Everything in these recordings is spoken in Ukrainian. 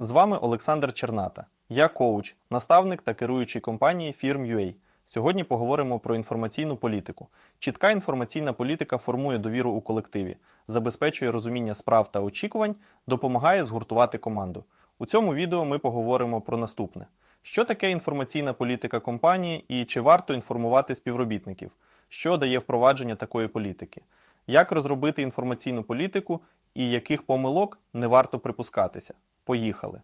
З вами Олександр Черната. Я коуч, наставник та керуючий компанії Firm.ua. Сьогодні поговоримо про інформаційну політику. Чітка інформаційна політика формує довіру у колективі, забезпечує розуміння справ та очікувань, допомагає згуртувати команду. У цьому відео ми поговоримо про наступне: що таке інформаційна політика компанії і чи варто інформувати співробітників, що дає впровадження такої політики, як розробити інформаційну політику і яких помилок не варто припускатися. Поїхали.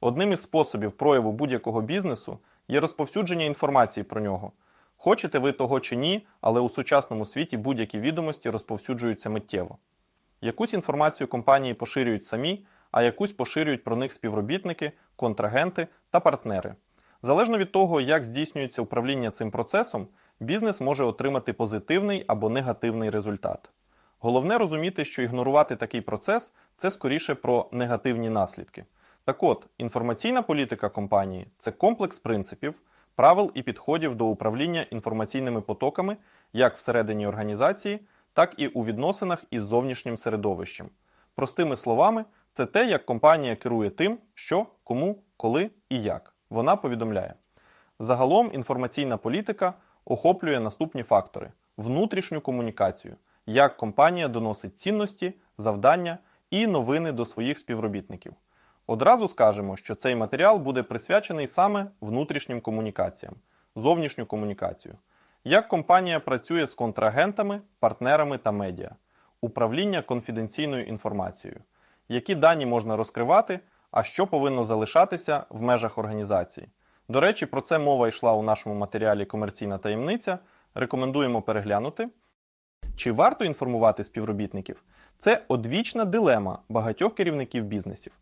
Одним із способів прояву будь-якого бізнесу є розповсюдження інформації про нього. Хочете ви того чи ні, але у сучасному світі будь-які відомості розповсюджуються миттєво. Якусь інформацію компанії поширюють самі, а якусь поширюють про них співробітники, контрагенти та партнери. Залежно від того, як здійснюється управління цим процесом, бізнес може отримати позитивний або негативний результат. Головне розуміти, що ігнорувати такий процес це скоріше про негативні наслідки. Так от, інформаційна політика компанії це комплекс принципів, правил і підходів до управління інформаційними потоками як всередині організації, так і у відносинах із зовнішнім середовищем. Простими словами, це те, як компанія керує тим, що, кому, коли і як. Вона повідомляє. Загалом інформаційна політика охоплює наступні фактори: внутрішню комунікацію, як компанія доносить цінності, завдання і новини до своїх співробітників. Одразу скажемо, що цей матеріал буде присвячений саме внутрішнім комунікаціям, зовнішню комунікацію. Як компанія працює з контрагентами, партнерами та медіа, управління конфіденційною інформацією, які дані можна розкривати, а що повинно залишатися в межах організації. До речі, про це мова йшла у нашому матеріалі Комерційна таємниця. Рекомендуємо переглянути. Чи варто інформувати співробітників? Це одвічна дилема багатьох керівників бізнесів.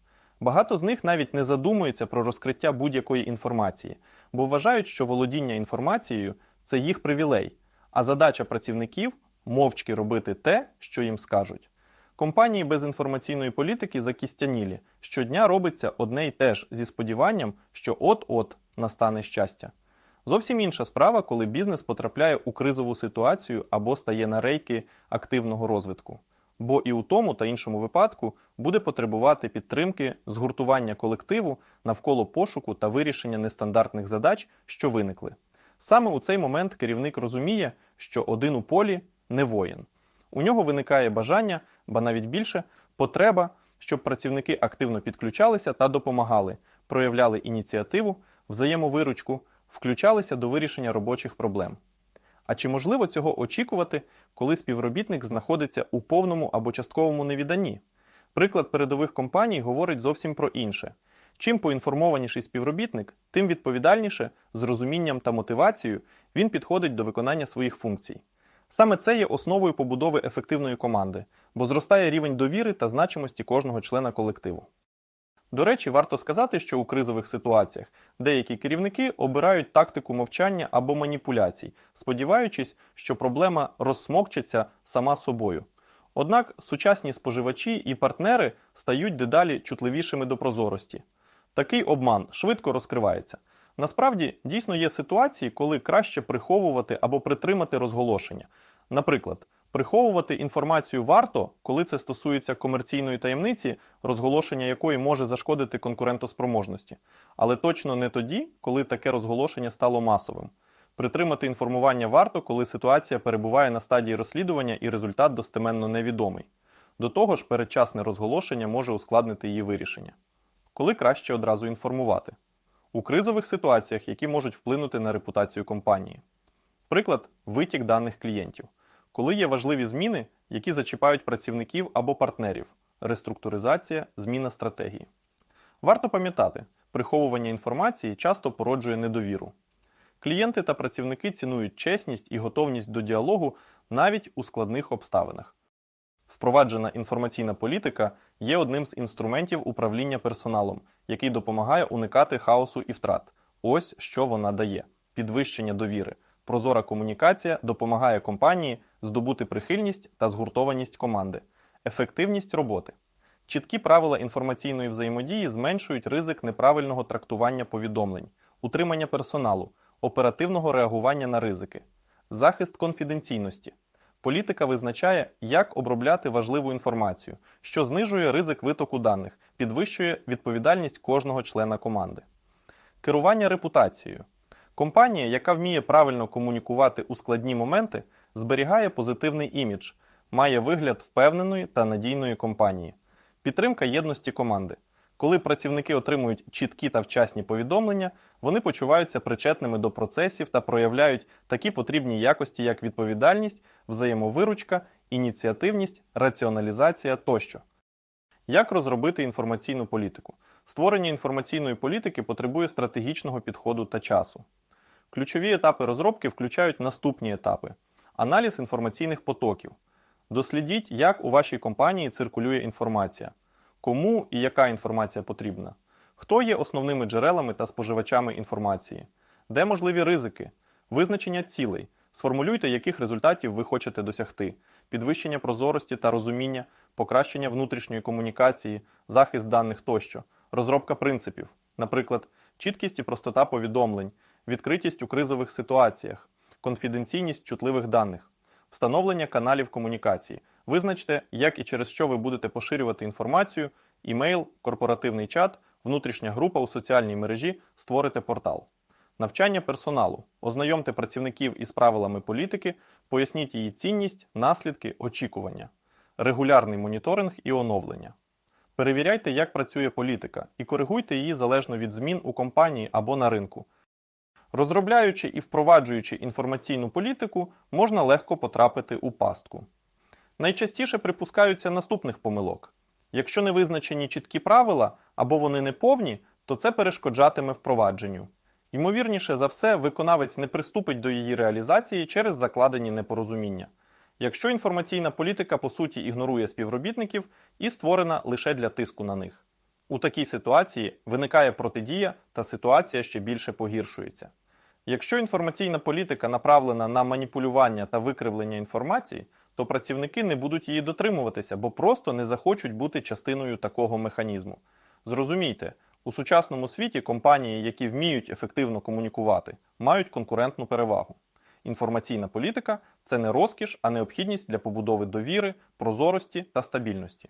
Багато з них навіть не задумуються про розкриття будь-якої інформації, бо вважають, що володіння інформацією це їх привілей, а задача працівників мовчки робити те, що їм скажуть. Компанії без інформаційної політики закістянілі. Щодня робиться одне й те ж зі сподіванням, що от-от настане щастя. Зовсім інша справа, коли бізнес потрапляє у кризову ситуацію або стає на рейки активного розвитку. Бо і у тому та іншому випадку буде потребувати підтримки згуртування колективу навколо пошуку та вирішення нестандартних задач, що виникли. Саме у цей момент керівник розуміє, що один у полі не воїн. У нього виникає бажання, ба навіть більше, потреба, щоб працівники активно підключалися та допомагали, проявляли ініціативу, взаємовиручку, включалися до вирішення робочих проблем. А чи можливо цього очікувати, коли співробітник знаходиться у повному або частковому невіданні? Приклад передових компаній говорить зовсім про інше. Чим поінформованіший співробітник, тим відповідальніше, з розумінням та мотивацією він підходить до виконання своїх функцій. Саме це є основою побудови ефективної команди, бо зростає рівень довіри та значимості кожного члена колективу. До речі, варто сказати, що у кризових ситуаціях деякі керівники обирають тактику мовчання або маніпуляцій, сподіваючись, що проблема розсмокчеться сама собою. Однак сучасні споживачі і партнери стають дедалі чутливішими до прозорості. Такий обман швидко розкривається. Насправді дійсно є ситуації, коли краще приховувати або притримати розголошення. Наприклад, приховувати інформацію варто, коли це стосується комерційної таємниці, розголошення якої може зашкодити конкурентоспроможності, але точно не тоді, коли таке розголошення стало масовим. Притримати інформування варто, коли ситуація перебуває на стадії розслідування і результат достеменно невідомий. До того ж, передчасне розголошення може ускладнити її вирішення. Коли краще одразу інформувати? У кризових ситуаціях, які можуть вплинути на репутацію компанії. Приклад витік даних клієнтів. Коли є важливі зміни, які зачіпають працівників або партнерів, реструктуризація, зміна стратегії. Варто пам'ятати, приховування інформації часто породжує недовіру. Клієнти та працівники цінують чесність і готовність до діалогу навіть у складних обставинах. Впроваджена інформаційна політика є одним з інструментів управління персоналом, який допомагає уникати хаосу і втрат. Ось що вона дає: підвищення довіри. Прозора комунікація допомагає компанії здобути прихильність та згуртованість команди, ефективність роботи. Чіткі правила інформаційної взаємодії зменшують ризик неправильного трактування повідомлень, утримання персоналу, оперативного реагування на ризики, захист конфіденційності. Політика визначає, як обробляти важливу інформацію, що знижує ризик витоку даних, підвищує відповідальність кожного члена команди. Керування репутацією. Компанія, яка вміє правильно комунікувати у складні моменти, зберігає позитивний імідж, має вигляд впевненої та надійної компанії. Підтримка єдності команди. Коли працівники отримують чіткі та вчасні повідомлення, вони почуваються причетними до процесів та проявляють такі потрібні якості, як відповідальність, взаємовиручка, ініціативність, раціоналізація тощо. Як розробити інформаційну політику? Створення інформаційної політики потребує стратегічного підходу та часу. Ключові етапи розробки включають наступні етапи: аналіз інформаційних потоків. Дослідіть, як у вашій компанії циркулює інформація, кому і яка інформація потрібна, хто є основними джерелами та споживачами інформації, де можливі ризики, визначення цілей, сформулюйте, яких результатів ви хочете досягти, підвищення прозорості та розуміння, покращення внутрішньої комунікації, захист даних тощо, розробка принципів, наприклад, чіткість і простота повідомлень, відкритість у кризових ситуаціях, конфіденційність чутливих даних, встановлення каналів комунікації. Визначте, як і через що ви будете поширювати інформацію, імейл, корпоративний чат, внутрішня група у соціальній мережі, створите портал. Навчання персоналу. Ознайомте працівників із правилами політики, поясніть її цінність, наслідки, очікування. Регулярний моніторинг і оновлення. Перевіряйте, як працює політика, і коригуйте її залежно від змін у компанії або на ринку. Розробляючи і впроваджуючи інформаційну політику, можна легко потрапити у пастку. Найчастіше припускаються наступних помилок. Якщо не визначені чіткі правила або вони не повні, то це перешкоджатиме впровадженню. Ймовірніше за все, виконавець не приступить до її реалізації через закладені непорозуміння. Якщо інформаційна політика по суті ігнорує співробітників і створена лише для тиску на них. У такій ситуації виникає протидія та ситуація ще більше погіршується. Якщо інформаційна політика направлена на маніпулювання та викривлення інформації, то працівники не будуть її дотримуватися, бо просто не захочуть бути частиною такого механізму. Зрозумійте, у сучасному світі компанії, які вміють ефективно комунікувати, мають конкурентну перевагу. Інформаційна політика це не розкіш, а необхідність для побудови довіри, прозорості та стабільності.